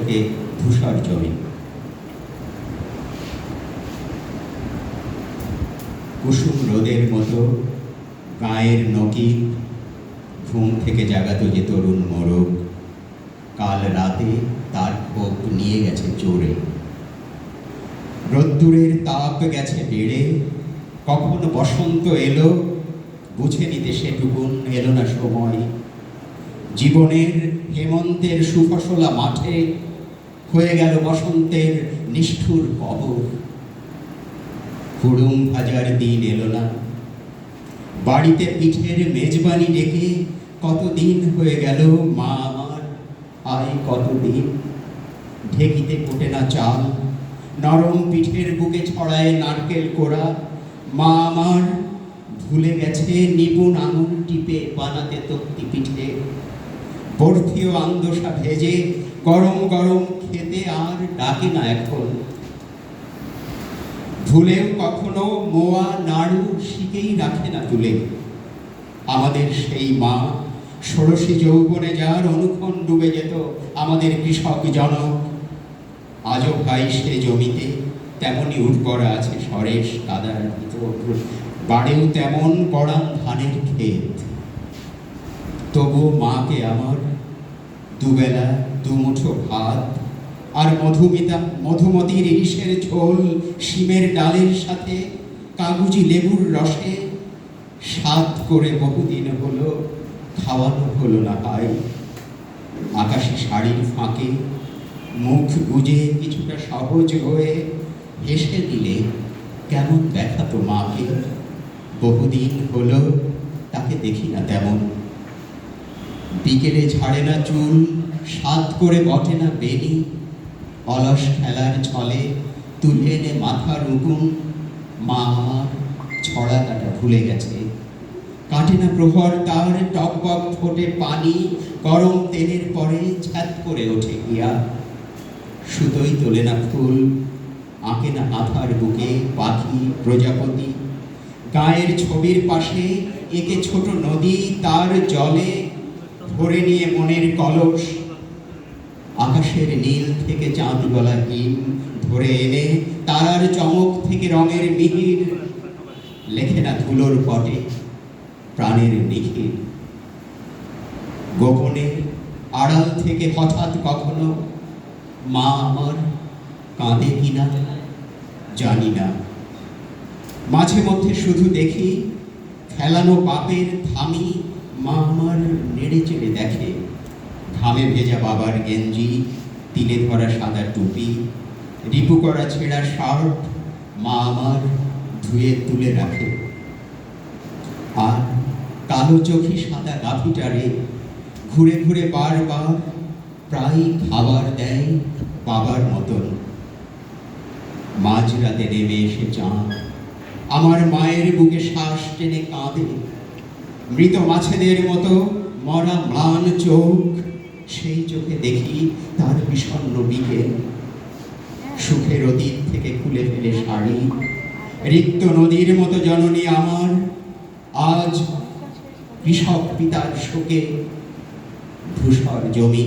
ওকে ধূসর জমি। কুসুম রোদের মতো গায়ের নকিব ঘুম থেকে জাগাতো যে তরুণ মোরগ। কাল রাতে তার ক্ষোভ নিয়ে গেছে চোরে। রোদ্দুরের তাপ গেছে বেড়ে। কখন বসন্ত এলো, বুঝে নিতে সেটুকুন এলো না সময়। জীবনের হেমন্তের সুফসলা মাঠে হয়ে গেল বসন্তের নিষ্ঠুর কবর। হুড়ুম ভাজার দিন এলো না। বাড়িতে পিঠের মেজবানি ডেকে কতদিন হয়ে গেল মা আমার? আয় কতদিন? ঢেকিতে কোটে না চাল। নরম পিঠের বুকে ছড়ায় নারকেল কোড়া। মা আমার ভুলে গেছে নিপুণ আঙুল টিপে বানাতে তক্তি পিঠে। বর্ফিও আন্দোসা ভেজে গরম গরম খেতে আর ডাকে না এখন। ভুলেও কখনো মোয়া নাড়ু শিখেই রাখে না তুলে আমাদের সেই মা, ষোড়শী যৌবনে যার অনুক্ষণ ডুবে যেত আমাদের কৃষক জনক, আজও ভাই সে জমিতে তেমনই উর্বরা আছে সরেশ কাদার ভিতর বাড়েও তেমন পড়াম ধানের ক্ষেত। তবুও মাকে আমার দুবেলা দুমুঠো ভাত আর মধুমিতা মধুমতির ইলিশের ঝোল, শিমের ডালের সাথে, কাগুজি লেবুর রসে, স্বাদ করে বহুদিন হলো, খাওয়ানো হলো না পাই আকাশে শাড়ির ফাঁকে মুখ গুজে কিছুটা সহজ হয়ে হেসে দিলে, কেমন দেখাতো মাকে? বহুদিন হলো, তাকে দেখি না তেমন। বিকেলে ঝাড়ে না চুল, সাত করে বটে না বেনি অলস খেলার ছলে তুলে এনে মাথার উকুন মা আমার ছড়া কাটা ভুলে গেছে। কাটে না প্রহর তার টকবক ফোটে পানি, গরম তেলের পরে ছ্যাত করে ওঠে গিয়া। সুতোই তোলে না ফুল, আঁকে না মাথার বুকে পাখি, প্রজাপতি। গায়ের ছবির পাশে একে ছোট নদী, তার জলে ভরে নিয়ে মনের কলস। আকাশের নীল থেকে চাঁদ গলা হিম ধরে এনে তারার চমক থেকে রঙের মিহির। লেখে না ধুলোর পটে প্রাণের নিখির গোপনে আড়াল থেকে হঠাৎ কখনো মা আমার কাঁদে কিনা জানি না। মাঝে মধ্যে শুধু দেখি খেলানো পাপের থামি মা আমার নেড়ে চেড়ে দেখে, ঘামে ভেজা বাবার গেঞ্জি, তিলে ধরা সাদা টুপি, রিপু করা ছেঁড়া শার্ট মা আমার ধুয়ে তুলে রাখে। আর কালো চোখে সাদা গাভীটারে ঘুরে ঘুরে বারবার প্রায় খাবার দেয় বাবার মতন। মাঝরাতে নেমে এসে চাঁদ, আমার মায়ের বুকে শ্বাস টেনে কাঁদে। মৃত মাছেদের মতো মরা ম্লান চোখ, সেই চোখে দেখি তার বিষণ্ন বিকেল। সুখের অতীত থেকে খুলে ফেলে শাড়ি। রিক্ত নদীর মতো জননী আমার, আজ কৃষক পিতার শোকে ধূসর জমি।